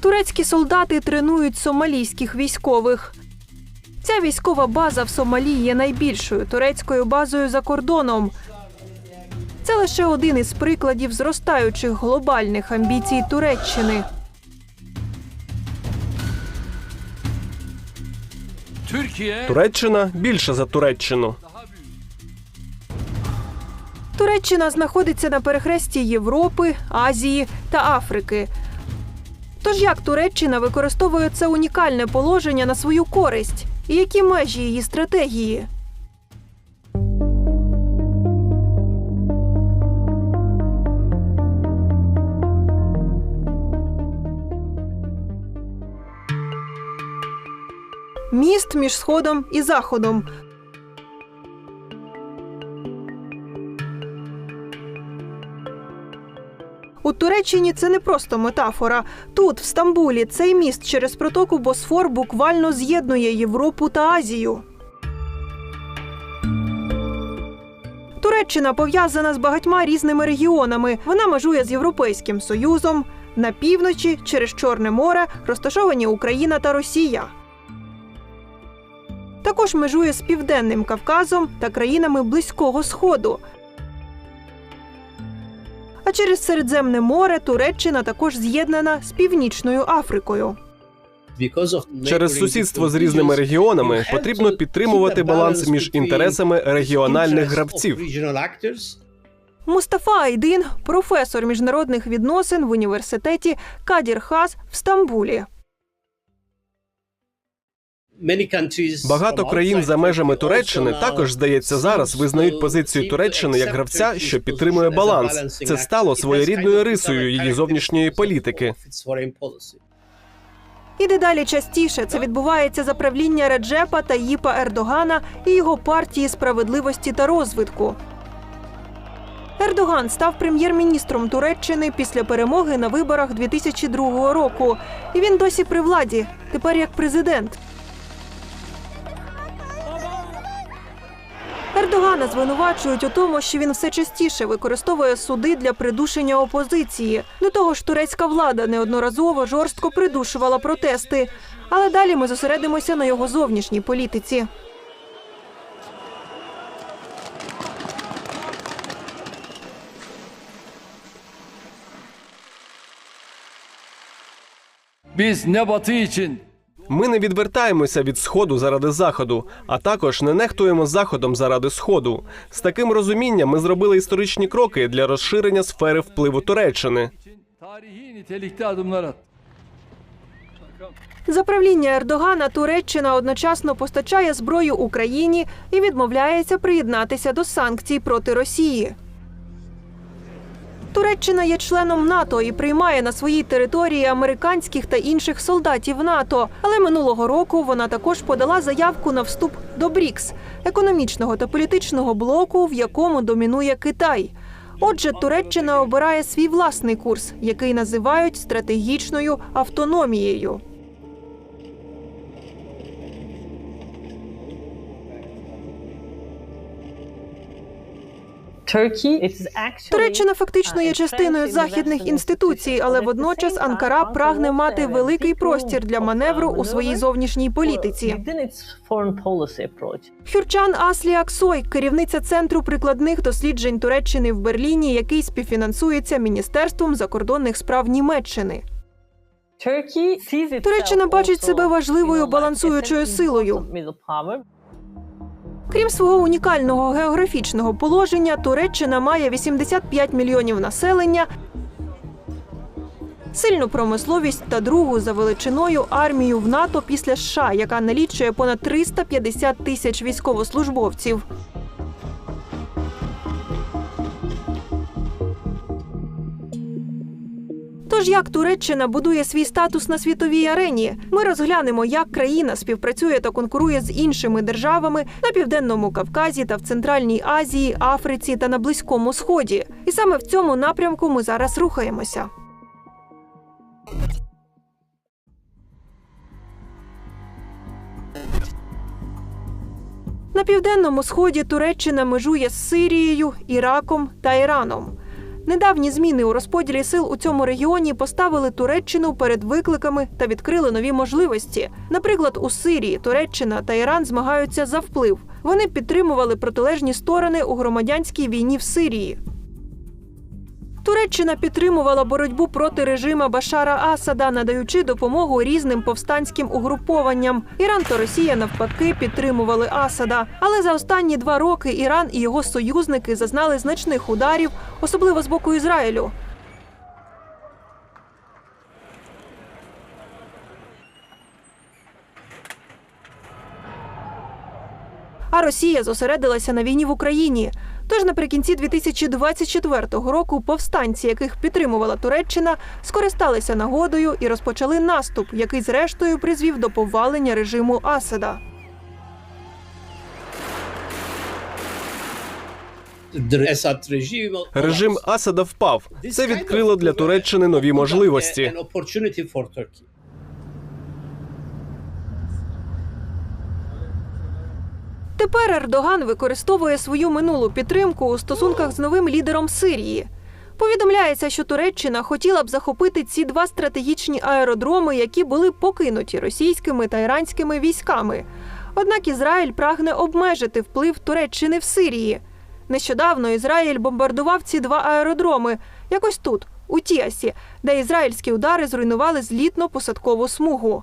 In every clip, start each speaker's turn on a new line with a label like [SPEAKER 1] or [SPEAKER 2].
[SPEAKER 1] Турецькі солдати тренують сомалійських військових. Ця військова база в Сомалі є найбільшою турецькою базою за кордоном. Це лише один із прикладів зростаючих глобальних амбіцій Туреччини.
[SPEAKER 2] Туреччина більша за Туреччину.
[SPEAKER 1] Туреччина знаходиться на перехресті Європи, Азії та Африки. Тож як Туреччина використовує це унікальне положення на свою користь? І які межі її стратегії? Міст між сходом і заходом. У Туреччині це не просто метафора. Тут, в Стамбулі, цей міст через протоку Босфор буквально з'єднує Європу та Азію. Туреччина пов'язана з багатьма різними регіонами. Вона межує з Європейським Союзом. На півночі, через Чорне море, розташовані Україна та Росія. Також межує з Південним Кавказом та країнами Близького Сходу. А через Середземне море Туреччина також з'єднана з Північною Африкою.
[SPEAKER 2] Через сусідство з різними регіонами потрібно підтримувати баланс між інтересами регіональних гравців.
[SPEAKER 1] Мустафа Айдин професор міжнародних відносин в університеті Кадір Хас в Стамбулі.
[SPEAKER 2] Багато країн за межами Туреччини також, здається, зараз визнають позицію Туреччини як гравця, що підтримує баланс. Це стало своєрідною рисою її зовнішньої політики.
[SPEAKER 1] І дедалі частіше це відбувається за правління Реджепа та Їпа Ердогана і його партії справедливості та розвитку. Ердоган став прем'єр-міністром Туреччини після перемоги на виборах 2002 року. І він досі при владі, тепер як президент. Ердогана звинувачують у тому, що він все частіше використовує суди для придушення опозиції. До того ж, турецька влада неодноразово жорстко придушувала протести. Але далі ми зосередимося на його зовнішній політиці.
[SPEAKER 3] biz ne batı
[SPEAKER 2] Ми не відвертаємося від сходу заради заходу, а також не нехтуємо заходом заради сходу. З таким розумінням ми зробили історичні кроки для розширення сфери впливу Туреччини.
[SPEAKER 1] За правління Ердогана Туреччина одночасно постачає зброю Україні і відмовляється приєднатися до санкцій проти Росії. Туреччина є членом НАТО і приймає на своїй території американських та інших солдатів НАТО. Але минулого року вона також подала заявку на вступ до БРІКС економічного та політичного блоку, в якому домінує Китай. Отже, Туреччина обирає свій власний курс, який називають стратегічною автономією. Туреччина фактично є частиною західних інституцій, але водночас Анкара прагне мати великий простір для маневру у своїй зовнішній політиці. Хюрчан Аслі Аксой, керівниця центру прикладних досліджень Туреччини в Берліні, який співфінансується Міністерством закордонних справ Німеччини.
[SPEAKER 4] Туреччина бачить себе важливою балансуючою силою.
[SPEAKER 1] Крім свого унікального географічного положення, Туреччина має 85 мільйонів населення, сильну промисловість та другу за величиною армію в НАТО після США, яка налічує понад 350 тисяч військовослужбовців. Тож як Туреччина будує свій статус на світовій арені? Ми розглянемо, як країна співпрацює та конкурує з іншими державами на південному Кавказі та в Центральній Азії, Африці та на Близькому Сході. І саме в цьому напрямку ми зараз рухаємося. На південному сході Туреччина межує з Сирією, Іраком та Іраном. Недавні зміни у розподілі сил у цьому регіоні поставили Туреччину перед викликами та відкрили нові можливості. Наприклад, у Сирії Туреччина та Іран змагаються за вплив. Вони підтримували протилежні сторони у громадянській війні в Сирії. Туреччина підтримувала боротьбу проти режима Башара Асада, надаючи допомогу різним повстанським угрупованням. Іран та Росія навпаки підтримували Асада. Але за останні два роки Іран і його союзники зазнали значних ударів, особливо з боку Ізраїлю. А Росія зосередилася на війні в Україні. Тож наприкінці 2024 року повстанці, яких підтримувала Туреччина, скористалися нагодою і розпочали наступ, який зрештою призвів до повалення режиму Асада.
[SPEAKER 2] Режим Асада впав. Це відкрило для Туреччини нові можливості.
[SPEAKER 1] Тепер Ердоган використовує свою минулу підтримку у стосунках з новим лідером Сирії. Повідомляється, що Туреччина хотіла б захопити ці два стратегічні аеродроми, які були покинуті російськими та іранськими військами. Однак Ізраїль прагне обмежити вплив Туреччини в Сирії. Нещодавно Ізраїль бомбардував ці два аеродроми, якось тут, у Тіасі, де ізраїльські удари зруйнували злітно-посадкову смугу.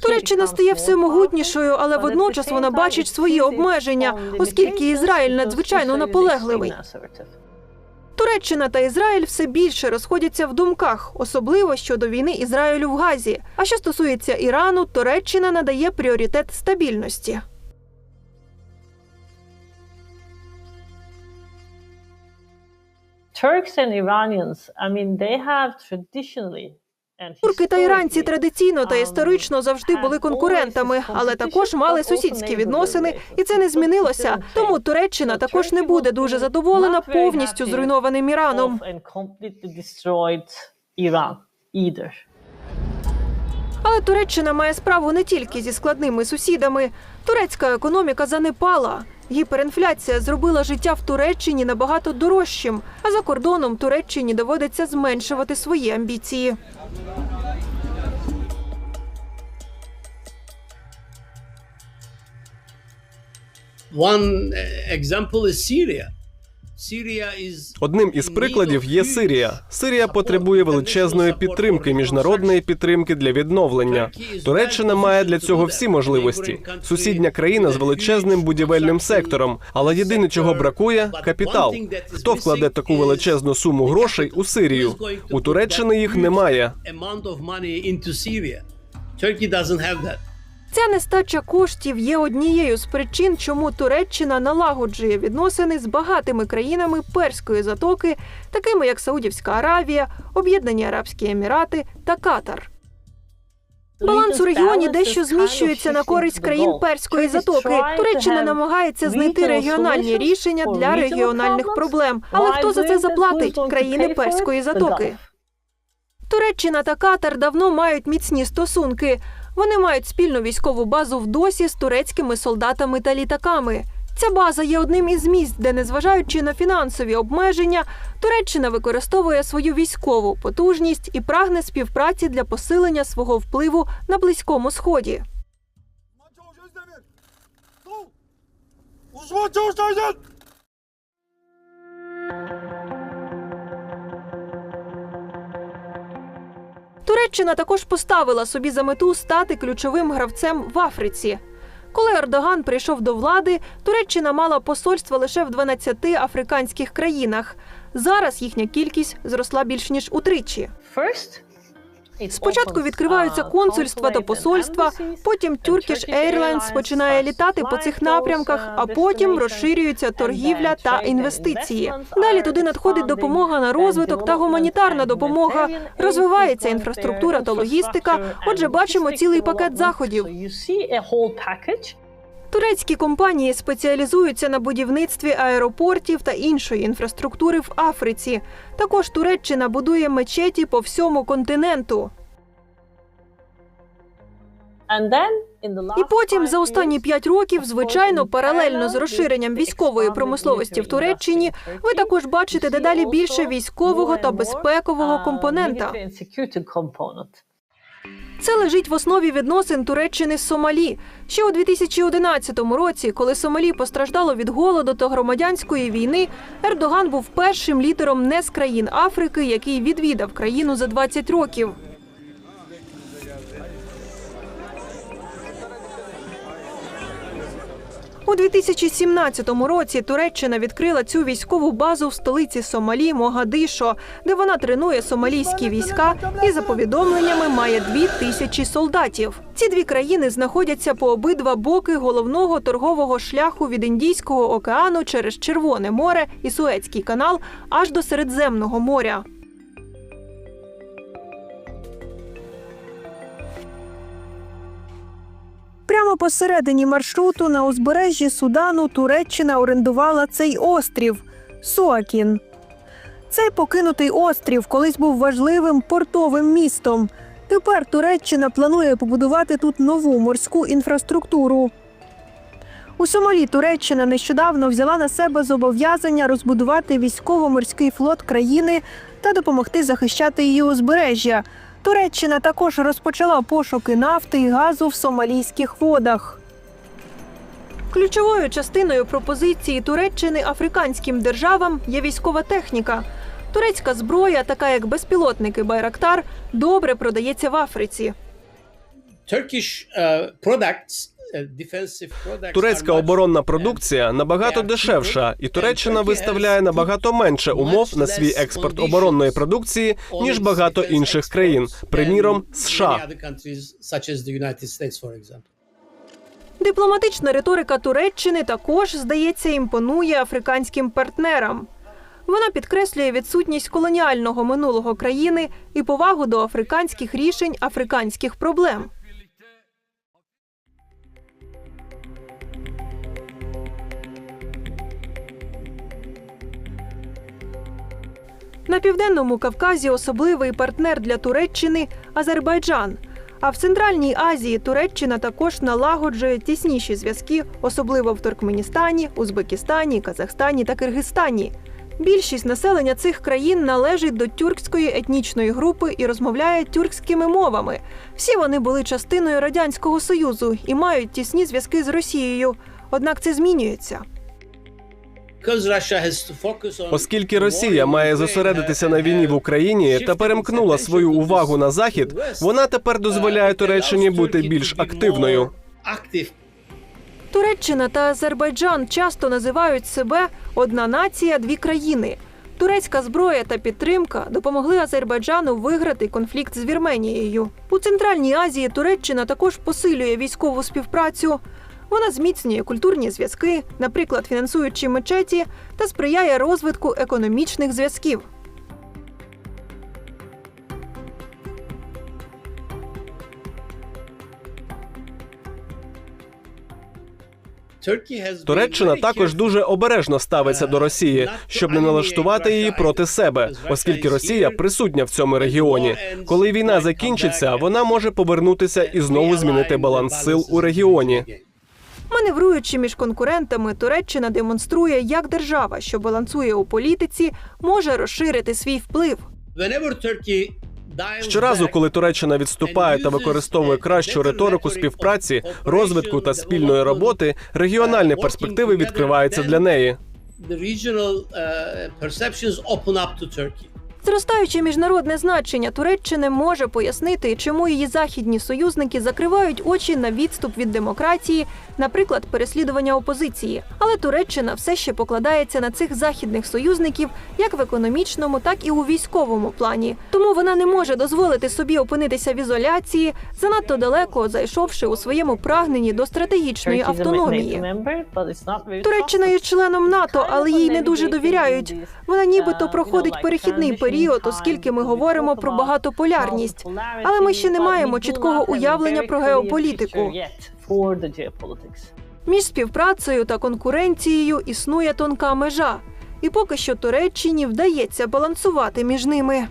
[SPEAKER 1] Туреччина стає все могутнішою, але водночас вона бачить свої обмеження, оскільки Ізраїль надзвичайно наполегливий. Туреччина та Ізраїль все більше розходяться в думках, особливо щодо війни Ізраїлю в Газі. А що стосується Ірану, Туреччина надає пріоритет стабільності.
[SPEAKER 5] Turks and Iranians, I mean, they have traditionally
[SPEAKER 1] Турки та іранці традиційно та історично завжди були конкурентами, але також мали сусідські відносини, і це не змінилося. Тому Туреччина також не буде дуже задоволена повністю зруйнованим Іраном. Але Туреччина має справу не тільки зі складними сусідами. Турецька економіка занепала. Гіперінфляція зробила життя в Туреччині набагато дорожчим, а за кордоном Туреччині доводиться зменшувати свої амбіції.
[SPEAKER 6] One uh, example is Syria. Syria
[SPEAKER 2] Одним із прикладів є Сирія. Сирія потребує величезної підтримки, міжнародної підтримки для відновлення. Туреччина має для цього всі можливості. Сусідня країна з величезним будівельним сектором. Але єдине, чого бракує капітал. Хто вкладе таку величезну суму грошей у Сирію? У Туреччини їх немає.
[SPEAKER 1] Ця нестача коштів є однією з причин, чому Туреччина налагоджує відносини з багатими країнами Перської затоки, такими як Саудівська Аравія, Об'єднані Арабські Емірати та Катар. Баланс у регіоні дещо зміщується на користь країн Перської затоки. Туреччина намагається знайти регіональні рішення для регіональних проблем. Але хто за це заплатить? Країни Перської затоки. Туреччина та Катар давно мають міцні стосунки. Вони мають спільну військову базу в досі з турецькими солдатами та літаками. Ця база є одним із місць, де, незважаючи на фінансові обмеження, Туреччина використовує свою військову потужність і прагне співпраці для посилення свого впливу на близькому сході. Туреччина також поставила собі за мету стати ключовим гравцем в Африці. Коли Ердоган прийшов до влади, Туреччина мала посольства лише в 12 африканських країнах. Зараз їхня кількість зросла більш ніж утричі.
[SPEAKER 5] First,
[SPEAKER 1] Спочатку відкриваються консульства та посольства, потім Turkish Airlines починає літати по цих напрямках, а потім розширюється торгівля та інвестиції. Далі туди надходить допомога на розвиток та гуманітарна допомога. Розвивається інфраструктура та логістика. Отже, бачимо цілий пакет заходів. Турецькі компанії спеціалізуються на будівництві аеропортів та іншої інфраструктури в Африці. Також Туреччина будує мечеті по всьому континенту. І потім за останні п'ять років, звичайно, паралельно з розширенням військової промисловості в Туреччині, ви також бачите дедалі більше військового та безпекового компонента. Це лежить в основі відносин Туреччини з Сомалі. Ще у 2011 році, коли Сомалі постраждало від голоду та громадянської війни, Ердоган був першим лідером не з країн Африки, який відвідав країну за 20 років. У 2017 році Туреччина відкрила цю військову базу в столиці Сомалі Могадишо, де вона тренує сомалійські війська і за повідомленнями має дві тисячі солдатів. Ці дві країни знаходяться по обидва боки головного торгового шляху від Індійського океану через Червоне море і Суецький канал аж до Середземного моря. Прямо посередині маршруту на узбережжі Судану Туреччина орендувала цей острів Суакін. Цей покинутий острів колись був важливим портовим містом. Тепер Туреччина планує побудувати тут нову морську інфраструктуру. У Сомалі Туреччина нещодавно взяла на себе зобов'язання розбудувати військово-морський флот країни та допомогти захищати її узбережжя. Туреччина також розпочала пошуки нафти і газу в сомалійських водах. Ключовою частиною пропозиції Туреччини африканським державам є військова техніка. Турецька зброя, така як безпілотники Байрактар, добре продається в Африці.
[SPEAKER 6] Turkish uh, products,
[SPEAKER 2] Турецька оборонна продукція набагато дешевша, і Туреччина виставляє набагато менше умов на свій експорт оборонної продукції ніж багато інших країн, приміром США.
[SPEAKER 1] Дипломатична риторика Туреччини також, здається, імпонує африканським партнерам. Вона підкреслює відсутність колоніального минулого країни і повагу до африканських рішень африканських проблем. На південному Кавказі особливий партнер для Туреччини Азербайджан. А в Центральній Азії Туреччина також налагоджує тісніші зв'язки, особливо в Туркменістані, Узбекистані, Казахстані та Киргизстані. Більшість населення цих країн належить до тюркської етнічної групи і розмовляє тюркськими мовами. Всі вони були частиною радянського союзу і мають тісні зв'язки з Росією. Однак це змінюється.
[SPEAKER 2] Оскільки Росія має зосередитися на війні в Україні та перемкнула свою увагу на захід, вона тепер дозволяє
[SPEAKER 6] uh,
[SPEAKER 2] Туреччині бути більш активною.
[SPEAKER 1] Туреччина та Азербайджан часто називають себе одна нація, дві країни. Турецька зброя та підтримка допомогли Азербайджану виграти конфлікт з Вірменією. У Центральній Азії Туреччина також посилює військову співпрацю. Вона зміцнює культурні зв'язки, наприклад, фінансуючи мечеті, та сприяє розвитку економічних зв'язків.
[SPEAKER 2] Туреччина також дуже обережно ставиться до Росії, щоб не налаштувати її проти себе, оскільки Росія присутня в цьому регіоні. Коли війна закінчиться, вона може повернутися і знову змінити баланс сил у регіоні.
[SPEAKER 1] Маневруючи між конкурентами, Туреччина демонструє, як держава, що балансує у політиці, може розширити свій вплив.
[SPEAKER 2] Щоразу, коли Туреччина відступає та використовує кращу риторику співпраці, розвитку та спільної роботи, регіональні перспективи відкриваються для неї.
[SPEAKER 6] the regional uh, perceptions open up to Turkey.
[SPEAKER 1] Зростаюче міжнародне значення Туреччини може пояснити, чому її західні союзники закривають очі на відступ від демократії, наприклад, переслідування опозиції. Але Туреччина все ще покладається на цих західних союзників як в економічному, так і у військовому плані. Тому вона не може дозволити собі опинитися в ізоляції, занадто далеко зайшовши у своєму прагненні до стратегічної автономії. Туреччина є членом НАТО, але їй не дуже довіряють. Вона нібито проходить перехідний період, оскільки ми говоримо про багатополярність. Але ми ще не маємо чіткого уявлення про геополітику. Між співпрацею та конкуренцією існує тонка межа, і поки що Туреччині вдається балансувати між ними.